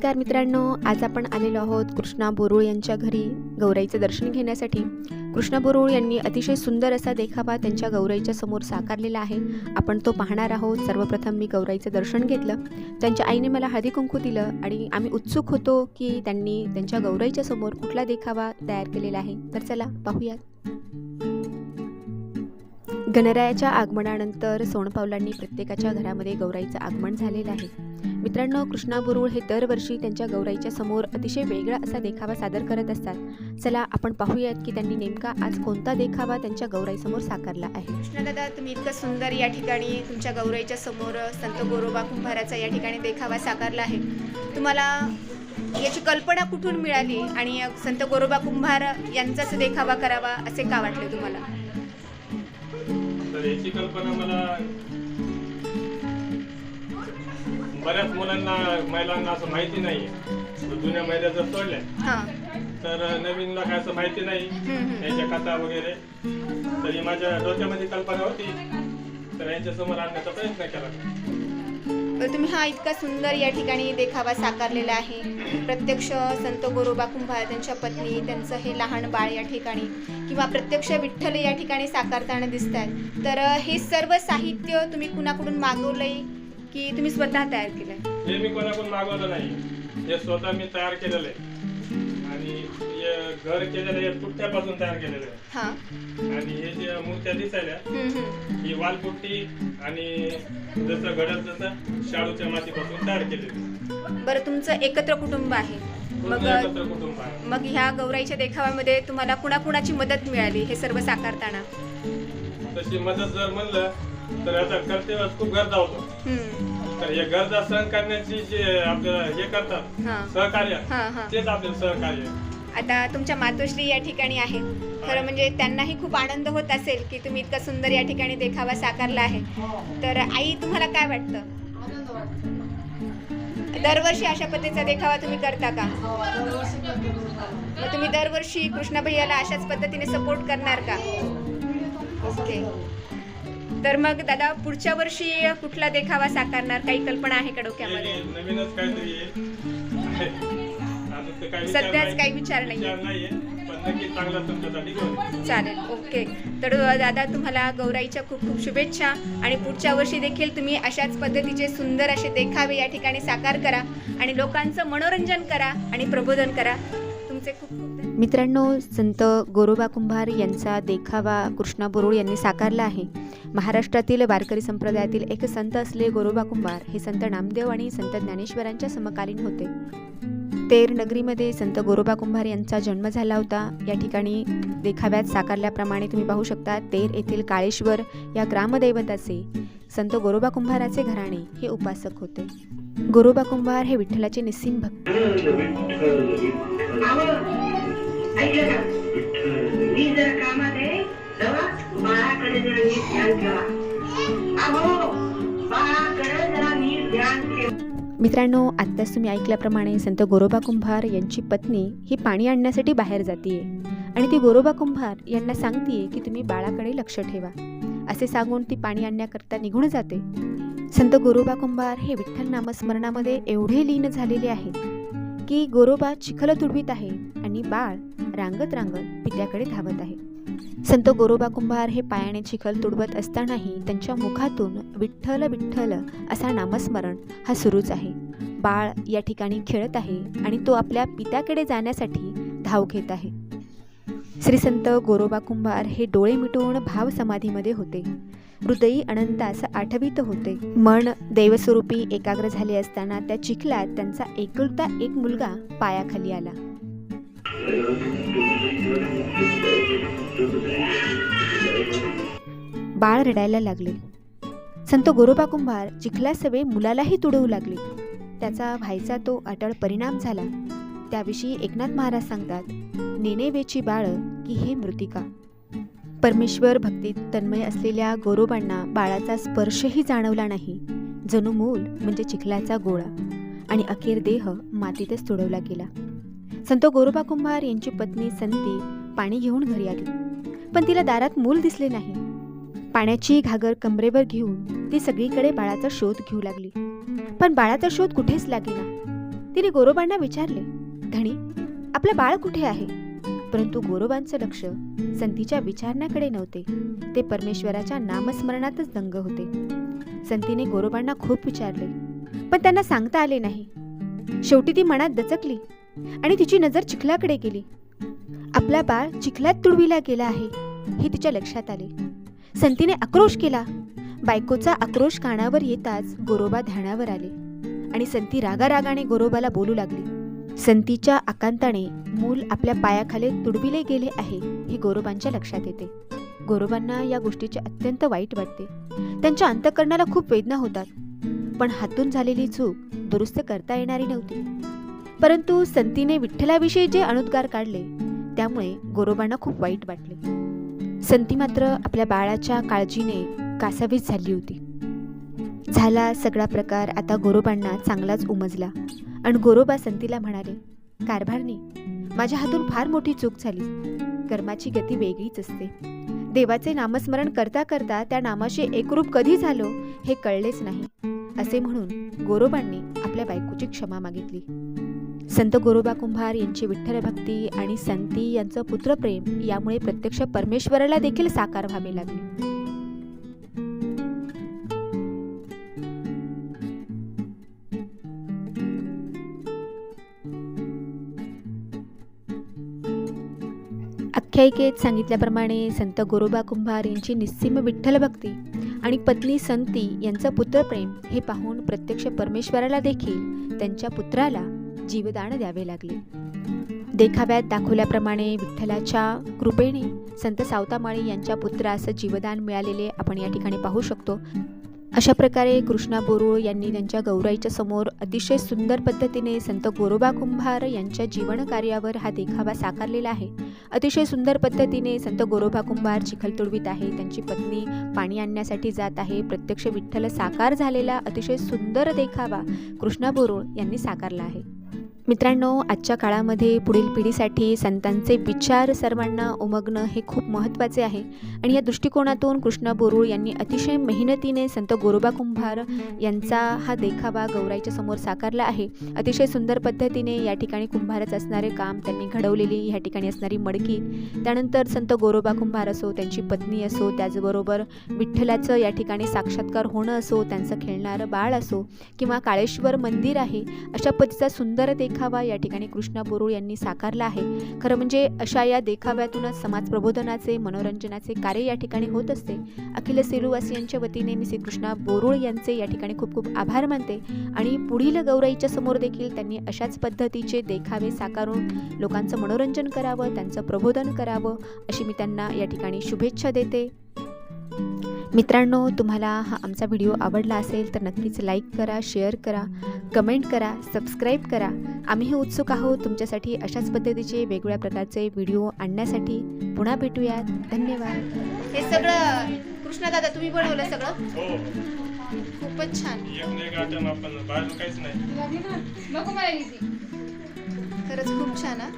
नमस्कार मित्रांनो आज आपण आलेलो आहोत कृष्णा बोरुळ यांच्या घरी गौराईचं दर्शन घेण्यासाठी. कृष्णा बोरुळ यांनी अतिशय सुंदर असा देखावा त्यांच्या गौराईच्या समोर साकारलेला आहे. आपण तो पाहणार आहोत. सर्वप्रथम मी गौराईचं दर्शन घेतलं. त्यांच्या आईने मला हळदी कुंकू दिलं आणि आम्ही उत्सुक होतो की त्यांनी त्यांच्या गौराईच्या समोर कुठला देखावा तयार केलेला आहे. तर चला पाहूयात. गणरायाच्या आगमनानंतर सोनपावलांनी प्रत्येकाच्या घरामध्ये गौराईचं आगमन झालेलं आहे. मित्रांनो कृष्णा बुरुळ हे दरवर्षी त्यांच्या गौराईच्या समोर अतिशय वेगळा असा देखावा सादर करत असतात. चला आपण पाहूयात की त्यांनी नेमका आज कोणता देखावा त्यांच्या गौराईसमोर साकारला आहे. कृष्णदादा तुम्ही इतकं सुंदर या ठिकाणी तुमच्या गौराईच्या समोर संत गोरोबा कुंभाराचा या ठिकाणी देखावा साकारला आहे. तुम्हाला याची कल्पना कुठून मिळाली आणि संत गोरोबा कुंभार यांचाच देखावा करावा असे का वाटले तुम्हाला? तर याची कल्पना मला बऱ्याच मुलांना महिलांना असं माहिती नाही जुन्या महिला जर सोडल्या हां. तर नवीनला काय असं माहिती नाही. यांच्या कथा वगैरे. तरी माझ्या डोक्यामध्ये कल्पना होती तर यांच्या समोर आणण्याचा प्रयत्न केला. तुम्ही हा इतका सुंदर या ठिकाणी देखावा साकारलेला आहे. प्रत्यक्ष संत गोरोबा कुंभार त्यांच्या पत्नी त्यांचं हे लहान बाळ या ठिकाणी किंवा प्रत्यक्ष विठ्ठल या ठिकाणी साकारताना दिसत आहेत तर हे सर्व साहित्य तुम्ही कुणाकडून मागवलंय? की तुम्ही स्वतः तयार केलंय. हे मी कोणाकडून मागवलं नाही. हे स्वतः मी तयार केलेलं आहे. आणि हे घर केलेलं आहे पुठ्ठ्यापासून तयार केलेलं आहे. हां. आणि हे जे मूर्त्या हम्म, हम्म. ही वालपुट्टी आणि जसं घडत जसं शाडूच्या मातीपासून तयार केलेली. बरं तुमचं एकत्र कुटुंब आहे. मग पूर्ण एकत्र कुटुंब आहे. मग ह्या गौराईच्या देखाव्यामध्ये तुम्हाला कुणाकुणाची मदत मिळाली हे सर्व साकारताना? तशी मदत जर म्हणलं तर याचा कर्तव्य खूप गरजा होतो. तर हे गरजा सहन करण्याची जे आपल्याला हे करतात सहकार्य तेच आपलं सहकार्य. आता तुमच्या मातोश्री या ठिकाणी आहे. खरं म्हणजे त्यांनाही खूप आनंद होत असेल की तुम्ही इतका सुंदर या ठिकाणी देखावा साकारला आहे. तर आई तुम्हाला काय वाटतं? दरवर्षी अशा पद्धतीचा देखावा तुम्ही करता का? मग तुम्ही दरवर्षी कृष्णा भैयाला अशाच पद्धतीने सपोर्ट करणार का? ओके तर मग दादा पुढच्या वर्षी कुठला देखावा साकारणार? काही कल्पना आहे का डोक्यामध्ये? नवीनच काहीतरी आहे. सध्याच. काही विचार नाही. चालेल ओके. तर दादा तुम्हाला गौराईच्या खूप खूप शुभेच्छा आणि पुढच्या वर्षी देखील तुम्ही अशाच पद्धतीचे सुंदर असे देखावे या ठिकाणी साकार करा आणि लोकांचं मनोरंजन करा आणि प्रबोधन करा. तुमचे खूप खूप मित्रांनो संत गोरोबा कुंभार यांचा देखावा कृष्णा बोरुळ यांनी साकारला आहे. महाराष्ट्रातील वारकरी संप्रदायातील एक संत असले गोरोबा कुंभार हे संत नामदेव आणि संत ज्ञानेश्वरांच्या समकालीन होते. तेर नगरीमध्ये संत गोरोबा कुंभार यांचा जन्म झाला होता. या ठिकाणी देखाव्यात साकारल्याप्रमाणे तुम्ही पाहू शकता तेर येथील काळेश्वर या ग्रामदैवताचे संत गोरोबा कुंभाराचे घराणे हे उपासक होते. गोरोबा कुंभार हे विठ्ठलाचे निस्सीम भक्त. मित्रांनो आत्ताच तुम्ही ऐकल्याप्रमाणे संत गोरोबा कुंभार यांची पत्नी ही पाणी आणण्यासाठी बाहेर जातीये. आणि ती गोरोबा कुंभार यांना सांगतीये की तुम्ही बाळाकडे लक्ष ठेवा. असे सांगून ती पाणी आणण्याकरता निघून जाते. संत गोरोबा कुंभार हे विठ्ठल नामस्मरणामध्ये एवढे लीन झालेले आहेत की गोरोबा चिखल तुडवीत आहे आणि बाळ रांगत रांगत पित्याकडे धावत आहे. संत गोरोबा कुंभार हे पायाने चिखल तुडवत असतानाही त्यांच्या मुखातून विठ्ठल विठ्ठल असा नामस्मरण हा सुरूच आहे. बाळ या ठिकाणी खेळत आहे आणि तो आपल्या पित्याकडे जाण्यासाठी धाव घेत आहे. श्री संत गोरोबा कुंभार हे डोळे मिटवून भाव समाधीमध्ये होते. हृदयी अनंतास आठवित होते. मन देवस्वरूपी एकाग्र झाले असताना त्या चिखलात त्यांचा एकुलता एक मुलगा पायाखाली आला. बाळ रडायला लागले. संत गोरोबा कुंभार चिखलासवे मुलालाही तुडवू लागले. त्याचा व्हायचा तो अटळ परिणाम झाला. त्याविषयी एकनाथ महाराज सांगतात नेनेवेची बाळ की हे मृतिका. परमेश्वर भक्तीत तन्मय असलेल्या गोरोबांना बाळाचा स्पर्शही जाणवला नाही. जणू मूल म्हणजे चिखलाचा गोळा आणि अखेर देह मातीतच तुडवला गेला. संत गोरोबा कुंभार यांची पत्नी संती पाणी घेऊन घरी आली. पण तिला दारात मूल दिसले नाही. पाण्याची घागर कमरेवर घेऊन ती सगळीकडे बाळाचा शोध घेऊ लागली. पण बाळाचा शोध कुठेच लागेना तिने गोरोबांना विचारले धणी आपलं बाळ कुठे आहे? परंतु गोरोबांचं लक्ष संतीच्या विचारण्याकडे नव्हते. ते परमेश्वराच्या नामस्मरणातच दंग होते. संतीने गोरोबांना खूप विचारले पण त्यांना सांगता आले नाही. शेवटी ती मनात दचकली आणि तिची नजर चिखलाकडे गेली. आपला बाळ चिखलात तुडविला गेला आहे हे तिच्या लक्षात आले. संतीने आक्रोश केला. बायकोचा आक्रोश कानावर येताच गोरोबा ध्यानावर आले आणि संती रागारागाने गोरोबाला बोलू लागली. संतीच्या आकांताने मूल आपल्या पायाखाली तुडविले गेले आहे हे गोरोबांच्या लक्षात येते. गोरोबांना या गोष्टीचे अत्यंत वाईट वाटते. त्यांच्या अंतकरणाला खूप वेदना होतात. पण हातून झालेली चूक दुरुस्त करता येणारी नव्हती. परंतु संतीने विठ्ठलाविषयी जे अनुद्गार काढले त्यामुळे गोरोबांना खूप वाईट वाटले. संती मात्र आपल्या बाळाच्या काळजीने कासावीस झाली होती. झाला सगळा प्रकार आता गोरोबांना चांगलाच उमजला. आणि गोरोबा संतीला म्हणाले कारभारणी माझ्या हातून फार मोठी चूक झाली. कर्माची गती वेगळीच असते. देवाचे नामस्मरण करता करता त्या नामाशी एकरूप कधी झालो हे कळलेच नाही. असे म्हणून गोरोबांनी आपल्या बायकोची क्षमा मागितली. संत गोरोबा कुंभार यांची विठ्ठल भक्ती आणि संती यांचं पुत्रप्रेम यामुळे प्रत्यक्ष परमेश्वराला देखील साकार व्हावे लागले. आख्यायिकेत सांगितल्याप्रमाणे संत गोरोबा कुंभार यांची निस्सीम विठ्ठल भक्ती आणि पत्नी संती यांचं पुत्रप्रेम हे पाहून प्रत्यक्ष परमेश्वराला देखील त्यांच्या पुत्राला जीवदान द्यावे लागले. देखाव्यात दाखवल्याप्रमाणे विठ्ठलाच्या कृपेने संत सावतामाळी यांच्या पुत्रास जीवदान मिळालेले आपण या ठिकाणी पाहू शकतो. अशा प्रकारे कृष्णा बोरुळ यांनी त्यांच्या गौराईच्या समोर अतिशय सुंदर पद्धतीने संत गोरोबा कुंभार यांच्या जीवन कार्यावर हा देखावा साकारलेला आहे. अतिशय सुंदर पद्धतीने संत गोरोबा कुंभार चिखल तुडवीत आहे. त्यांची पत्नी पाणी आणण्यासाठी जात आहे. प्रत्यक्ष विठ्ठल साकार झालेला अतिशय सुंदर देखावा कृष्णा बोरुळ यांनी साकारला आहे. मित्रांनो आजच्या काळामध्ये पुढील पिढीसाठी संतांचे विचार सर्वांना उमगणं हे खूप महत्त्वाचे आहे. आणि या दृष्टिकोनातून कृष्णा बोरुळ यांनी अतिशय मेहनतीने संत गोरोबा कुंभार यांचा हा देखावा गौराईच्या समोर साकारला आहे. अतिशय सुंदर पद्धतीने या ठिकाणी कुंभारच असणारे काम त्यांनी घडवलेली या ठिकाणी असणारी मडकी त्यानंतर संत गोरोबा कुंभार असो त्यांची पत्नी असो त्याचबरोबर विठ्ठलाचं या ठिकाणी साक्षात्कार होणं असो त्यांचं खेळणारं बाळ असो किंवा काळेश्वर मंदिर आहे अशा पद्धतीचा सुंदर देखावा या ठिकाणी कृष्णा बोरुळ यांनी साकारला आहे. खरं म्हणजे अशा या देखाव्यातूनच समाज प्रबोधनाचे मनोरंजनाचे कार्य या ठिकाणी होत असते. अखिल सेलूवासियांच्या वतीने मी श्रीकृष्णा बोरुळ यांचे या ठिकाणी खूप खूप आभार मानते आणि पुढील गौराईच्या समोर देखील त्यांनी अशाच पद्धतीचे देखावे साकारून लोकांचं मनोरंजन करावं त्यांचं प्रबोधन करावं अशी मी त्यांना या ठिकाणी शुभेच्छा देते. मित्रांनो तुम्हाला हा आमचा व्हिडिओ आवडला असेल तर नक्कीच लाईक करा शेअर करा कमेंट करा सबस्क्राईब करा. आम्हीही उत्सुक आहोत तुमच्यासाठी अशाच पद्धतीचे वेगवेगळ्या प्रकारचे व्हिडिओ आणण्यासाठी. पुन्हा भेटूयात. धन्यवाद. हे सगळं कृष्णा दादा तुम्ही बनवलं सगळं? हो. खूपच छान. खरंच खूप छान हा.